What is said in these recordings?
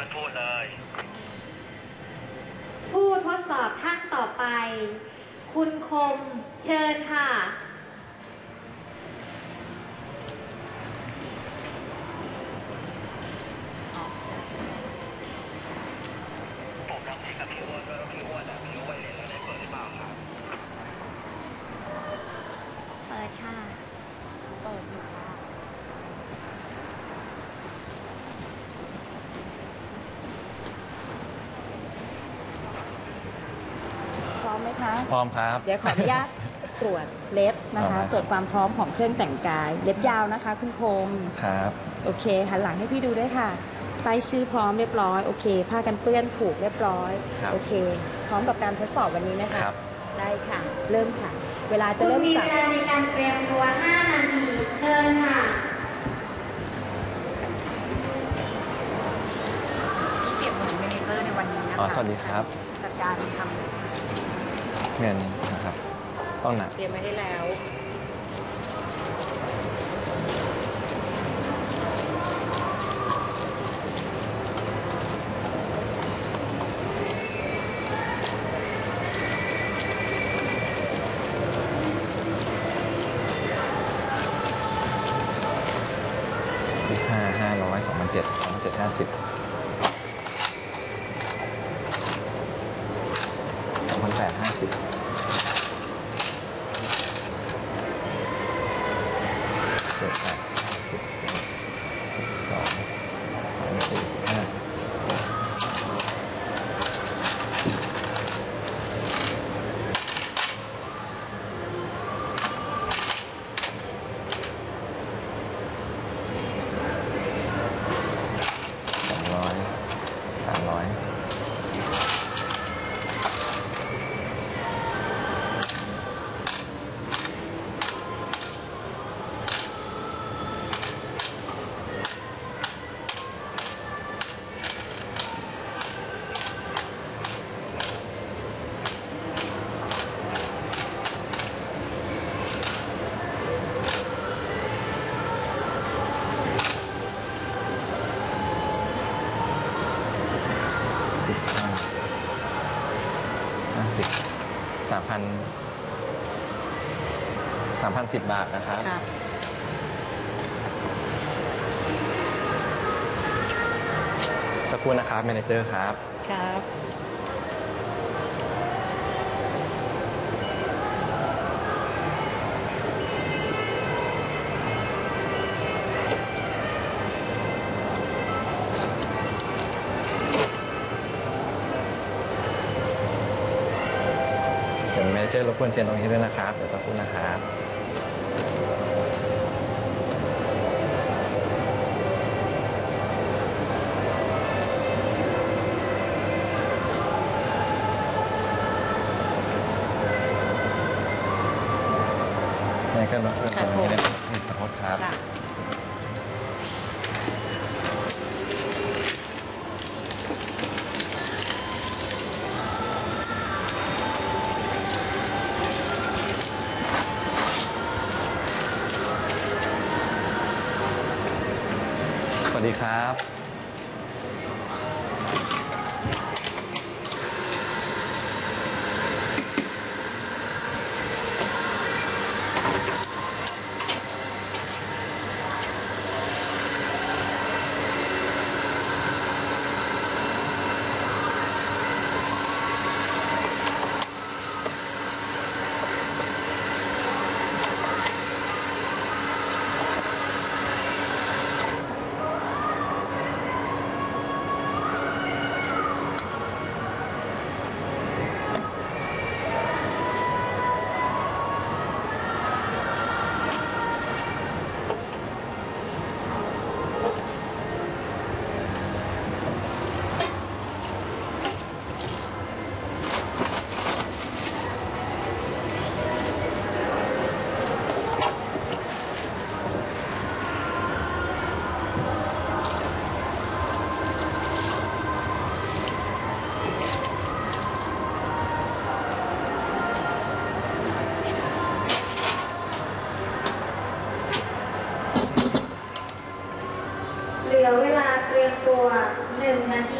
วนพูดเลย ผู้ทดสอบท่านต่อไป คุณคมเชิญค่ะ ผมทำให้กับพี่อ้วนด้วยว่าพี่อ้วนอะไม่รู้ว่าเรียนแล้วได้เปิดหรือเปล่าครับ เปิดค่ะ เปิดอยู่ค่ะพร้อมไหมคะ พร้อมครับ เดี๋ยวขออนุญาตตรวจเล็บนะคะเอามาตรวจความพร้อมของเครื่องแต่งกาย เล็บยาวนะคะ คุณคมครับ โอเคหันหลังให้พี่ดูด้วยค่ะป้ายชื่อพร้อมเรียบร้อยโอเคผ้ากันเปื้อนผูกเรียบร้อยครับโอเค พร้อมกับการทดสอบวันนี้นะคะครับได้ค่ะ เริ่มค่ะ เวลาจะคุณเริ่มมีจับเวลาในการเตรียมตัว 5 นาทีเชิญค่ะที่เก็บเงินเมเนเจอร์ในวันนี้นะคะอ๋อสวัสดีครับจัดการทำ เงินนะครับต้องหนักเตรียมไว้ให้แล้ว ห้าห้าร้อยสองพันเจ็ดสองพันเจ็ดห้าสิบ 30 บาทนะครับ ค่ะกครู่นะครับแมเนเจอร์ครับ ครับ เดี๋ยวแมเนเจอร์รบกวนเซ็นตรงนี้ด้วยนะครับ เดี๋ยวสักครู่นะครับ เซ็นตรงนี้ด้วยนะครับขอโทษครับ จ้ะสวัสดีครับ ตัว1นาที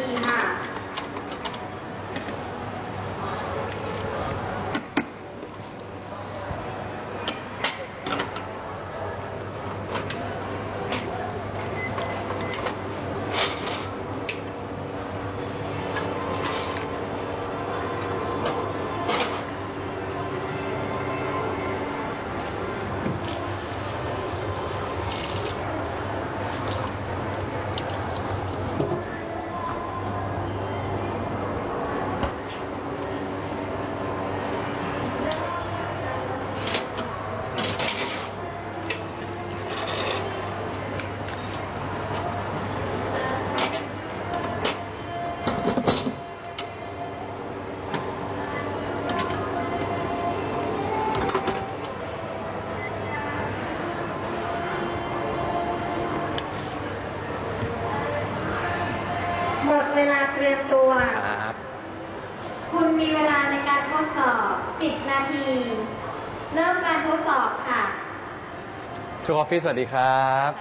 ทูคอฟฟี่สวัสดีครับ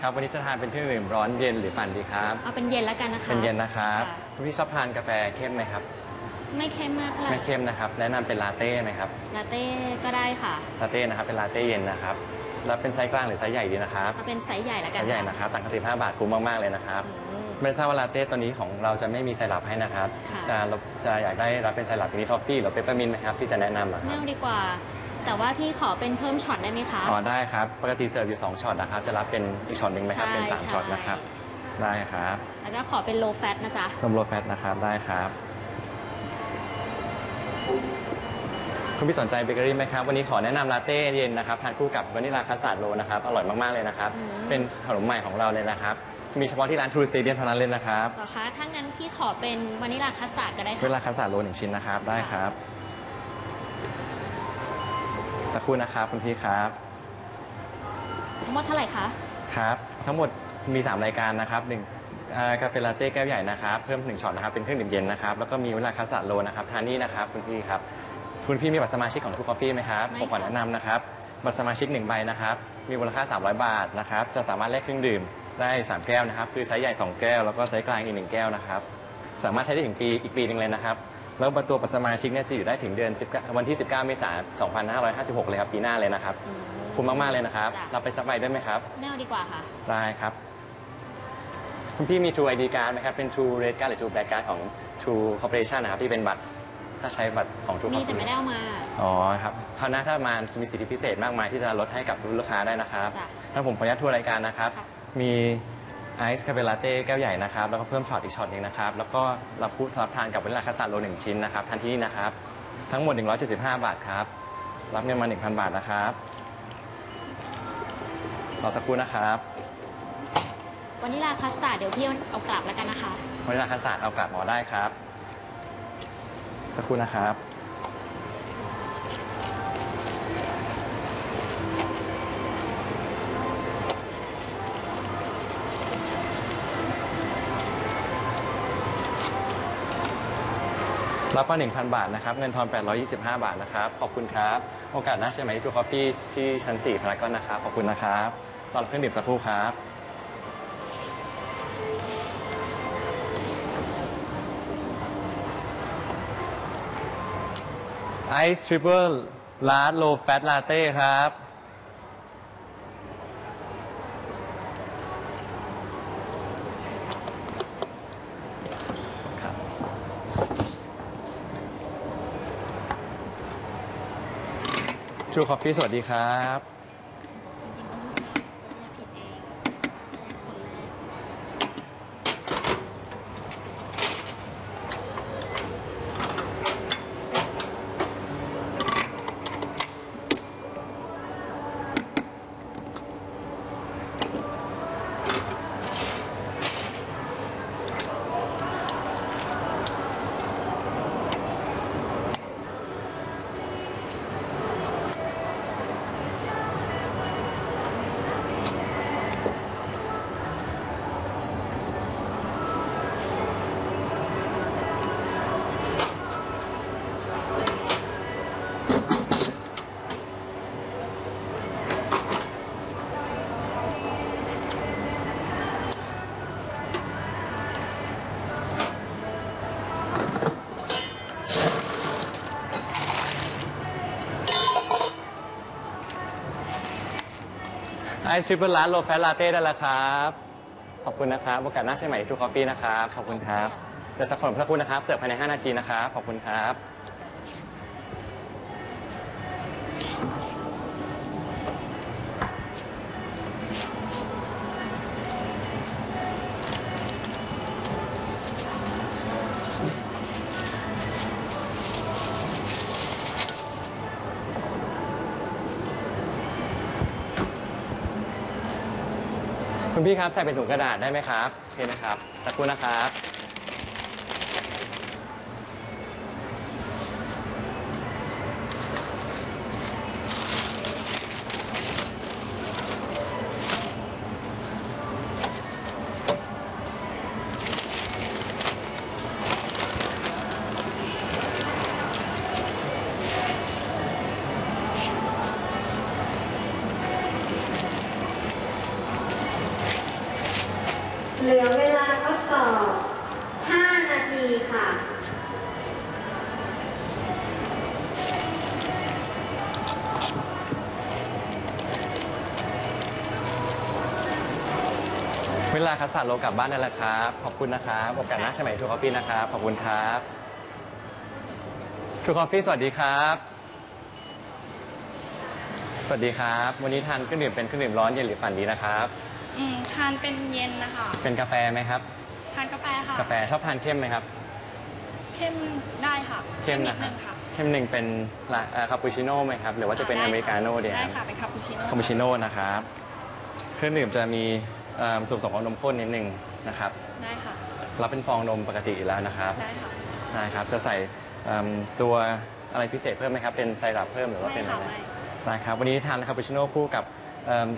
ครับวันนี้จะทานเป็นเครื่องดื่มร้อนเย็นหรือปั่นดีครับเอาเป็นเย็นแล้วกันนะคะเป็นเย็นนะครับะคุณพี่ชอบทานกาแฟเข้มไหมครับ ไม่เข้มมากเท่าไหร่ไม่เข้มนะครับ แนะนำเป็นลาเต้ไหมครับลาเต้ก็ได้ค่ะลาเต้นะครับเป็นลาเต้เย็นนะครับแล้วเป็นไซส์กลางหรือไซส์ใหญ่ดีนะครับเอาเป็นไซส์ใหญ่แล้วกัไซนส์ใหญ่นะครับต่างกัน15บาทคุ้มมากๆเลยนะครับอืมไม่ทราบว่าลาเต้ตัวนี้ของเราจะไม่มีไซรัปให้นะครับค่ะจะรับจะอยากได้รับเป็นไซรัปมินิทอฟฟี่หรือเปปเปอร์มินต์ไหมครับที่จะแนะนำอะคไม่รับเอาดีกว่า แต่ว่าพี่ขอเป็นเพิ่มช็อตได้ไหมคะ อ๋อได้ครับ ปกติเสิร์ฟอยู่2ช็อตนะครับ จะรับเป็นอีกช็อตหนึ่งไหมครับ เป็นใช่3ช็อตใช่นะครับ ได้ครับ แล้วก็ขอเป็นโลแฟตนะจ๊ะนมโลแฟตนะครับ ได้ครับ คุณพี่สนใจเบเกอรี่ไหมครับ วันนี้ขอแนะนำลาเต้เย็นนะครับ ทานคู่กับวานิลลาคัสตาร์ดโรนะครับ อร่อยมาก ๆ เลยนะครับอืมเป็นขนมใหม่ของเราเลยนะครับ มีเฉพาะที่ร้านทูสเตเดียมเท่านั้นเลยนะครับเหรอคะ ถ้างั้นพี่ขอเป็นวานิลลาคัสตาร์ดก็ได้วาค่ะนิลลาคัสตาร์ดโรหนึ่งชิ้นนะครับ ได้ครับ สักครู่นะครับคุณพี่ครับ ทั้งหมดเท่าไหร่คะ ครับ ทั้งหมดมี 3 รายการนะครับหนึ่งอ่ากาแฟลาเต้แก้วใหญ่นะครับ เพิ่มหนึ่งช็อตนะครับ เป็นเครื่องดื่มเย็นนะครับ แล้วก็มีเวลาคัสตาร์ดโรนะครับ ทานนี่นะครับคุณพี่ครับ คุณพี่มีบัตรสมาชิกของทูคอฟฟี่ไหมครับ ไม่ผมขอค่ะ แนะนำนะครับ บัตรสมาชิกหนึ่งใบนะครับ มีมูลค่า 300 บาทนะครับ จะสามารถแลกเครื่องดื่มได้ 3 แก้วนะครับ คือไซส์ใหญ่ 2 แก้ว แล้วก็ไซส์กลางอีก 1 แก้วนะครับ สามารถใช้ได้ถึงปีอีกปีหนึ่งเลยนะครับ แล้วบัตรตัวบัตรสมาชิกเนี่ยจะอยู่ได้ถึงเดือน19วันที่ 19 เมษายน 2556 เลยครับ ปีหน้าเลยนะครับ อืคุ้มมาก ๆ เลยนะครับ จ้ะรับไปสักใบได้ไหมครับ ไม่เอาดีกว่าค่ะ ได้ครับ คุณพี่มี True ID card ไหมครับ เป็น True Red Card หรือ True Black Card ของ True Corporation นะครับ ที่เป็นบัตร ถ้าใช้บัตรของ True มีแต่ Corporation ไม่ได้เอามาอ๋อครับคราวหน้าถ้ามาจะมีสิทธิพิเศษมากมายที่จะลดให้กับลูกค้าได้นะครับจ้ะถ้าผมขออนุญาตทัวร์รายการนะครับ ค่ะ มี ไอซ์คาเฟลาเต้แก้วใหญ่นะครับ แล้วก็เพิ่มช็อตอีกช็อตหนึงนะครับ แล้วก็รับพูดรับทานกับวานิลลาคัสตาร์ดโรหนึ่งชิ้นนะครับทานที่นี่นะครับ ทั้งหมด 175 บาทครับ รับเงินมา 1,000 บาทนะครับ รอสักครู่นะครับวานิลลาคัสตาร์ดเดี๋ยวพี่เอากลับแล้วกันนะคะ วานิลลาคัสตาร์ดเอากลับหมอได้ครับ สักครู่นะครับ รับมา1,000 บาทนะครับ เงินทอน 825 บาทนะครับ ขอบคุณครับ โอกาสหน้าเชิญมาที่ทูคอฟฟี่ที่ชั้น 4พารากอนนะครับ ขอบคุณนะครับรอรับเครื่องดื่มสักครู่ครับ ไอซ์ทริปเปิลลาร์โลแฟตลาเต้ครับ ชูคอฟฟี่สวัสดีครับ ไอซ์ทริปเปิลลาโลแฟตลาเต้ได้แล้วครับ ขอบคุณนะครับโอกาสหน้าใช่ไหมทูคอฟฟี่นะครับ ขอบคุณครับ เดี๋ยวสักขนมสักครู่นะครับ เสิร์ฟภายใน 5 นาทีนะครับ ขอบคุณครับ คุณพี่ครับใส่เป็นถุงกระดาษได้ไหมครับโอเคนะครับสักครู่นะครับ ลือเวลาทดสอบ 5 นาทีค่ะ เวลาคัสสาโลกลับบ้านได้แล้วครับ ขอบคุณนะครับโอกาสหน้าใช่ไหมทูคอฟฟี่นะครับ ขอบคุณครับทูคอฟฟี่สวัสดีครับ สวัสดีครับ วันนี้ทานเครื่องดื่มเป็นเครื่องดื่มร้อนเย็นหรือปั่นดีนะครับ อืมทานเป็นเย็นนะคะ เป็นกาแฟไหมครับ ทานกาแฟค่ะ กาแฟชอบทานเข้มไหมครับเข้มได้ค่ะเข้มนินะดครันึบงค่ะ เข้มหนึ่งเป็นลาเอ่อคาปูชิโน่ไหมครับ หรือว่าจะเป็นอเมริกาโน่ดีคได้รับ ค่ะเป็นคาปูชิโน่คาปูชิโน่นะครับ เครื่องดื่มจะมีเอ่อส่วนผสมของนมข้นนิดนึงนะครับ ได้ค่ะ รับเป็นฟองนมปกติอยู่แล้วนะครับได้ค่ะได้ครับ จะใส่เอิ่มตัวอะไรพิเศษเพิ่มไหมครับ เป็นไซรัปเพิ่มหรือว่าไม่เป็นอะค่ะไรไม่ได้ครับ วันนี้ทานคาปูชิโน่คู่กับ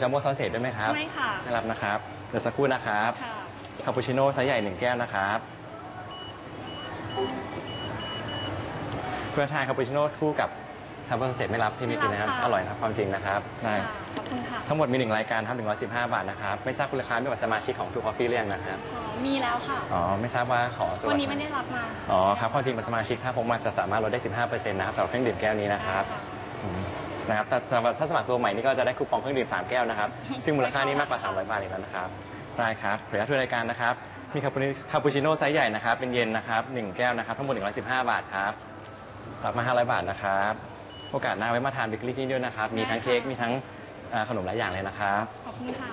จัมโบ้ซอสเศษด้วยไหมครับไม่ค่ะได้รับนะครับ เดี๋ยวสักครู่นะครับค่ะคาปูชิโน่ไซส์ใหญ่หนึ่งแก้วนะครับเพื่อทานคาปูชิโน่คู่กับจัมโบ้ซอสเศษไม่รับที่ไม่กินนะครับไม่รับค่ะอร่อยนะครับความจริงนะครับได้ค่ะขอบคุณค่ะทั้งหมดมีหนึ่งรายการครับ115 บาทนะครับ ไม่ทราบคุณราคาไม่กับสมาชิกของทูคอฟฟี่เรียงนะครับ อ๋อมีแล้วค่ะ อ๋อไม่ทราบว่าขอตัววันนี้ไม่ได้รับมาอ๋อครับความจริงเป็นสมาชิกถ้าผมมาจะสามารถลดได้ 15%นะครับสำหรับเครื่องดื่มแก้วนี้นะครับ ได้ค่ะ อืม นะครับแต่สำหรับถ้าสมัครตัวใหม่นี่ก็จะได้คูปองเครื่องดื่ม3แก้วนะครับ ซึ่งมูลค่านี้มากกว่า 300 บาทอีกแล้วนะครับ ได้ครับขออนุญาตทุกรายการนะครับ มีคาปูนิคาปูชิโน่ไซส์ใหญ่นะครับ เป็นเย็นนะครับ1แก้วนะครับ ทั้งหมด 115 บาทครับ รับมา 500 บาทนะครับ โอกาสหน้าไว้มาทานเบเกอรี่ที่นี่ด้วยนะครับ มีทั้งเค้ก มีทั้งอ่าขนมหลายอย่างเลยนะครับ ขอบคุณค่ะ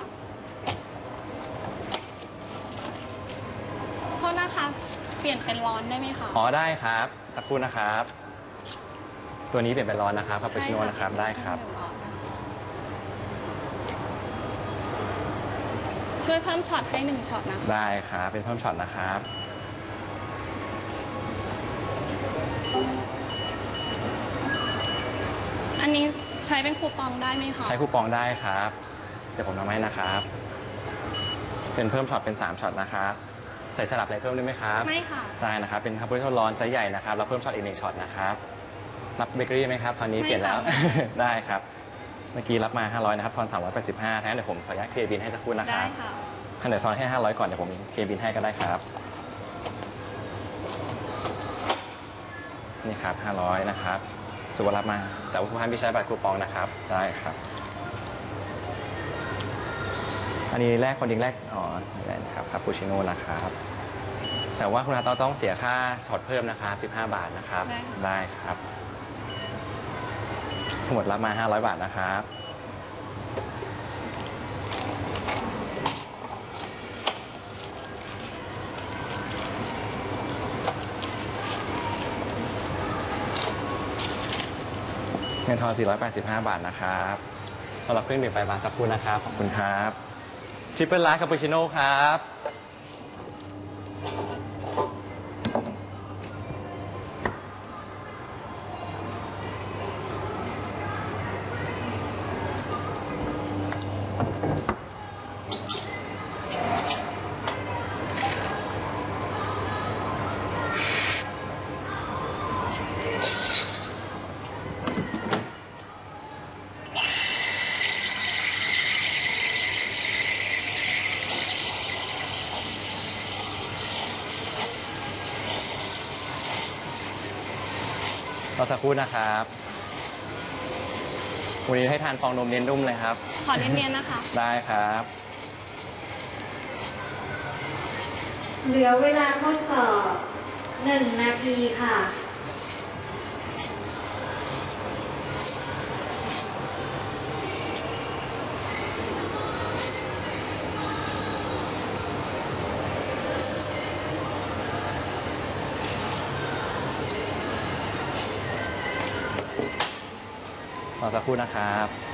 โทษนะคะ เปลี่ยนเป็นร้อนได้ไหมคะ อ๋อได้ครับ สักครู่นะครับ ตัวนี้เปลี่ยนเป็นร้อนนะครับคาปูชิโน่นะครับได้ครับ ช่วยเพิ่มช็อตให้หนึ่งช็อตนะคะได้ครับเป็นเพิ่มช็อตนะครับ อันนี้ใช้เป็นคูปองได้ไหมคะใช้คูปองได้ครับ เดี๋ยวผมทำให้นะครับ เป็นเพิ่มช็อตเป็น 3ช็อตนะครับใส่สลับอะไรเพิ่มได้ไหมครับ ไม่ค่ะ ได้นะครับ เป็นคาปูชิโน่ร้อนไซส์ใหญ่นะครับ แล้วเพิ่มช็อตอีกหนึ่งช็อตนะครับ รับเบเกอรี่ไหมครับ คราวนี้ไม่เปลี่ยนแล้วค่ะได้ครับ เมื่อกี้รับมา 500 นะครับทอน385แทนเดี๋ยวผมขออนุญาตเคลียร์บินให้สักครู่นะคได้รับค่ะถ้าเดี๋ยวทอนให้ 500 ก่อน เดี๋ยวผมเคลียร์บินให้ก็ได้ครับ นี่ครับ 500 นะครับ สุวรรณรับมา แต่ว่าผู้พันไม่ใช้บัตรคูปองนะครับ ได้ครับ อันนี้แรกคนดิงแรก อ๋อได้นะครับคาปูชิโน่นะครับ แต่ว่าคุณอาต้องต้องเสียค่าช็อตเพิ่มนะครับ 15 บาทนะครับ ได้ค่ะ ได้ครับทั้ง หมดรับมา 500 บาทนะครับ เงินทอน 485 บาทนะครับสำหรับเครื่องดื่มไปบาร์สักครู่นะครับ ขอบคุณครับทริปเปิลลาคาปูชิโน่ครับ สักครู่นะครับโอวันนี้ให้ทานฟองนมเนียนนุ่มเลยครับ ขอเนียนๆนะคะ ได้ครับ เหลือเวลาทดสอบหนึ่งนาทีค่ะ สักครู่นะครับ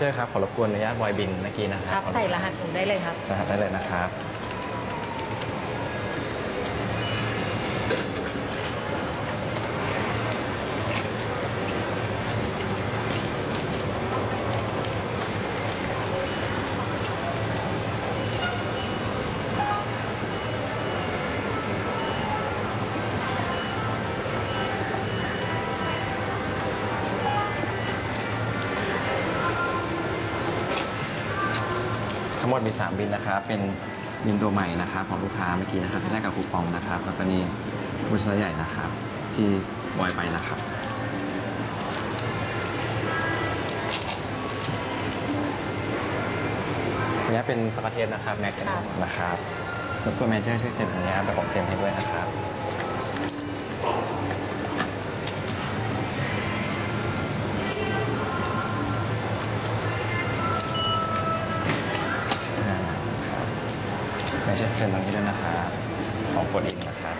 เมเจอร์ครับ ขอรบกวนอนุญาตบอยบินเมื่อกี้นะคครัรับบใส่รหัสหนูได้เลยครับ รหัสได้เลยนะครับ เป็นบินตัวใหม่นะครับของลูกค้าเมื่อกี้นะครับที่แรกกับคูปองนะครับ แล้วก็นี่บุญใหญ่นะครับ ที่บอยไปนะครับอันนี้เป็นสกอตเทปนะครับแม็กซ์นะครับรบกวนแมเนเจอร์ช่วยเซ็นอันนี้แต่ผมเซ็นให้ด้วยนะครับ ไม่ใช่เซ็นตรงนี้ด้วยนะครับของกดอินนะครับ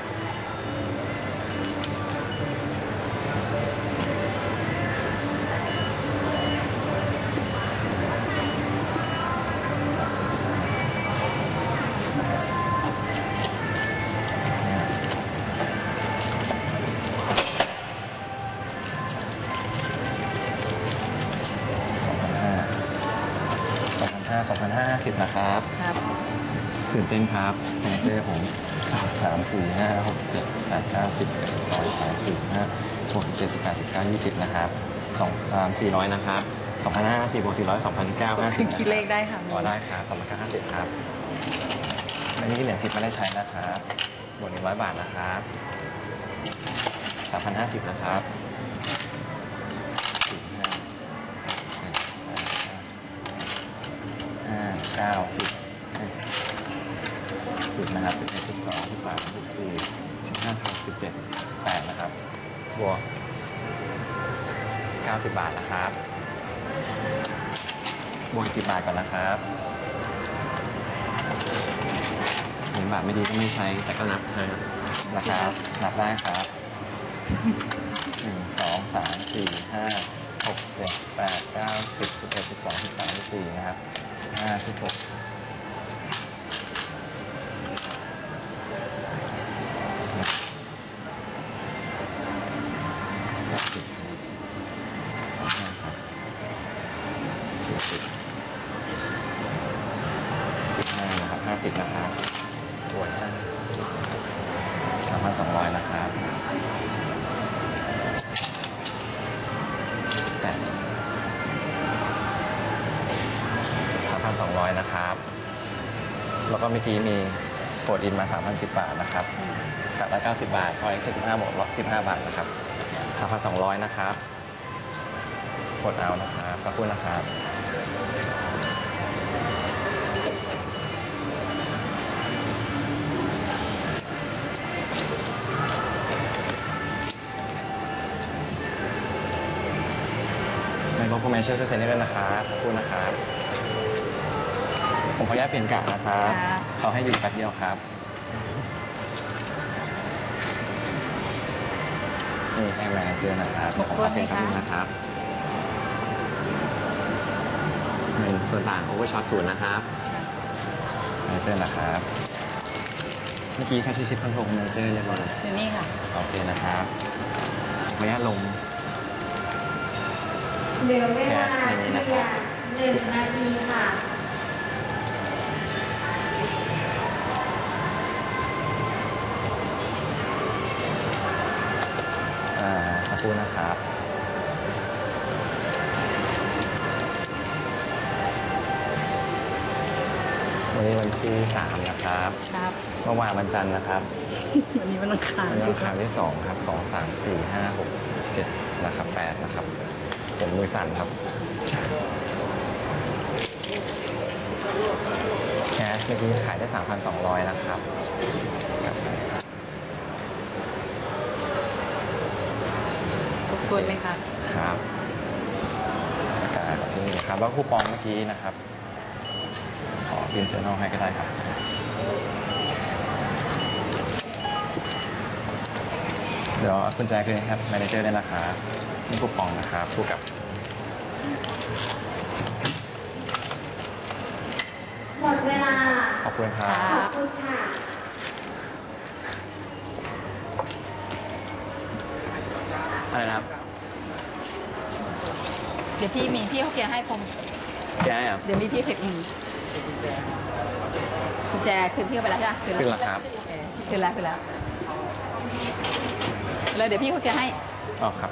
สองพันห้าสองพันห้าสองพันห้าสิบนะครับ ครับ ตื่นเต้นครับแมเนเจอร์ผมสามสี่ห้าหกเจ็ดแปดเก้าสิบสองสามสี่ห้าหกเจ็ดสิบแปดสิบเก้ายี่สิบนะครับสองสามสี่ร้อยนะครับสองพันห้าสี่บวกสี่ร้อยสองพันเก้าห้าสิบคิดเลขได้ค่ะอ๋อได้ครับสองพันเก้าห้าสิบครับอันนี้เหรียญทิปไม่ได้ใช้นะครับบวกหนึ่งร้อยบาทนะครับสามพันห้าสิบนะครับสี่ห้าเจ็ดแปดเก้าห้าเก้าสิบสิบ นะครับสิบเอ็ดสิบสองสิบสามสิบสี่สิบห้าสิบเจ็ดสิบแปดนะครับ บวกเก้าสิบบาทนะครับ บวกสิบบาทก่อนนะครับเหรียญบาทไม่ดีก็ไม่ใช้แต่ก็นับนะครับ นับได้ครับหนึ่งสองสามสี่ห้าหกเจ็ดแปดเก้าสิบสิบเอ็ดสิบสองสิบสามสิบสี่นะครับห้าสิบหก สิบนะครับบวสิบสามพันสองร้อยนะครับแปดสามพันสองร้อยนะครับ แล้วก็เมื่อกี้มีโปรดินมาสามพันสิบบาทนะครับกับละ90 บาทพอเอ็กซ์75หมดล็อก15 บาทนะครับส3,200 นะครับกดเอานะครับขอบคุณนะครับ คุณแมนเชอร์เซ็นได้เลยนะครับขอบคุณนะครับ ผมขออนุญาตเปลี่ยนกะนะครับค่ะเขาให้อยู่แป๊บเดียวครับนี่ให้แมนเจอร์นะครับผมขอเซ็นครับนะครับหนึ่งส่วนต่างโอเวอร์ช็อตศูนย์นะครับ แมนเจอร์นะครับ เมื่อกี้ค่าที่ชิปคอนโทรลแมนเจอร์เรียบร้อยแล้ว อยู่นี่ค่ะ โอเคนะครับขออนุญาตลง เหลือเวลาเพียงหนึ่งนาทีค่ะ อ่าสักครู่นะครับวันนี้วันที่สามนะครับครับ เมื่อวานวันจันทร์นะครับ วันนี้วันอังคารวันนี้วันอังคารที่สองครับสองสามสี่ห้าหกเจ็ดนะครับแปดนะครับ ผมมือสั่นครับแคสเมื่อกี้ขายได้สามพันสองร้อยนะครับครบถ้วนไหมคะ ครับอ่านี่นะครับ แล้วคูปองเมื่อกี้นะครับ ขอพิมพ์เจอร์นอลให้ก็ได้ครับ เดี๋ยวเอาคุณแจคืนนะครับแมเนเจอร์ได้นะครับนี่คูปองนะครับคู่กับหมดเวลา ขอบคุณครัครับบขอบคุณค่ะ อะไรนะครับเดี๋ยวพี่มีพี่เขาเกียร์ให้ผมแกครับ เดี๋ยวมีพี่เทคมีกุญแจคืนพี่เขาไปแล้วใช่ไหมขึ้นแล้วครับ คืนแล้วคืนแล้ว แล้วเดี๋ยวพี่เขาจะให้อ๋อครับ